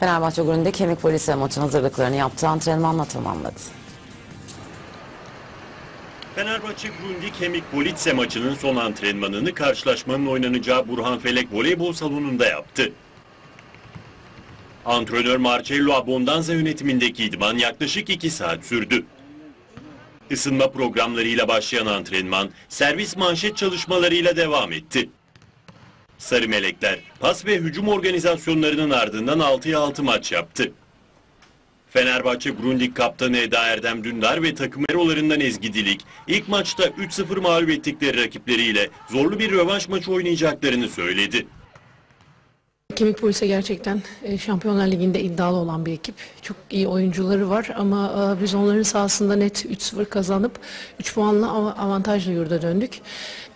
Fenerbahçe gününde kemik polisi maçın hazırlıklarını yaptığı antrenmanla tamamladı. Fenerbahçe Grundi Kemik Politse maçının son antrenmanını karşılaşmanın oynanacağı Burhan Felek Voleybol Salonu'nda yaptı. Antrenör Marcello Abondanza yönetimindeki idman yaklaşık 2 saat sürdü. Isınma programlarıyla başlayan antrenman, servis manşet çalışmalarıyla devam etti. Sarı Melekler, pas ve hücum organizasyonlarının ardından 6'ya 6 maç yaptı. Fenerbahçe Grundig kaptanı Eda Erdem Dündar ve takım erolarından Ezgi Dilik ilk maçta 3-0 mağlup ettikleri rakipleriyle zorlu bir rövanş maçı oynayacaklarını söyledi. Kemik Polise gerçekten e, Şampiyonlar Ligi'nde iddialı olan bir ekip. Çok iyi oyuncuları var ama e, biz onların sahasında net 3-0 kazanıp 3 puanla av- avantajla yurda döndük.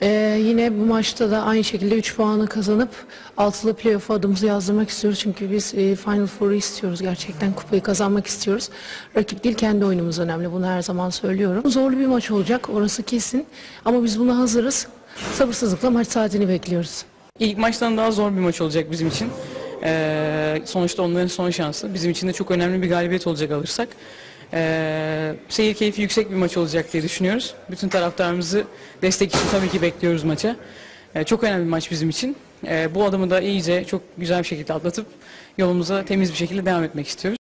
E, yine bu maçta da aynı şekilde 3 puanı kazanıp altılı playoff adımızı yazdırmak istiyoruz. Çünkü biz Final Four'u istiyoruz. Gerçekten kupayı kazanmak istiyoruz. Rakip değil kendi oyunumuz önemli. Bunu her zaman söylüyorum. Zorlu bir maç olacak orası kesin. Ama biz buna hazırız. Sabırsızlıkla maç saatini bekliyoruz. İlk maçtan daha zor bir maç olacak bizim için. Ee, sonuçta onların son şansı. Bizim için de çok önemli bir galibiyet olacak alırsak. Ee, seyir keyfi yüksek bir maç olacak diye düşünüyoruz. Bütün taraftarımızı destek için tabii ki bekliyoruz maça. Ee, çok önemli bir maç bizim için. Ee, bu adımı da iyice çok güzel bir şekilde atlatıp yolumuza temiz bir şekilde devam etmek istiyoruz.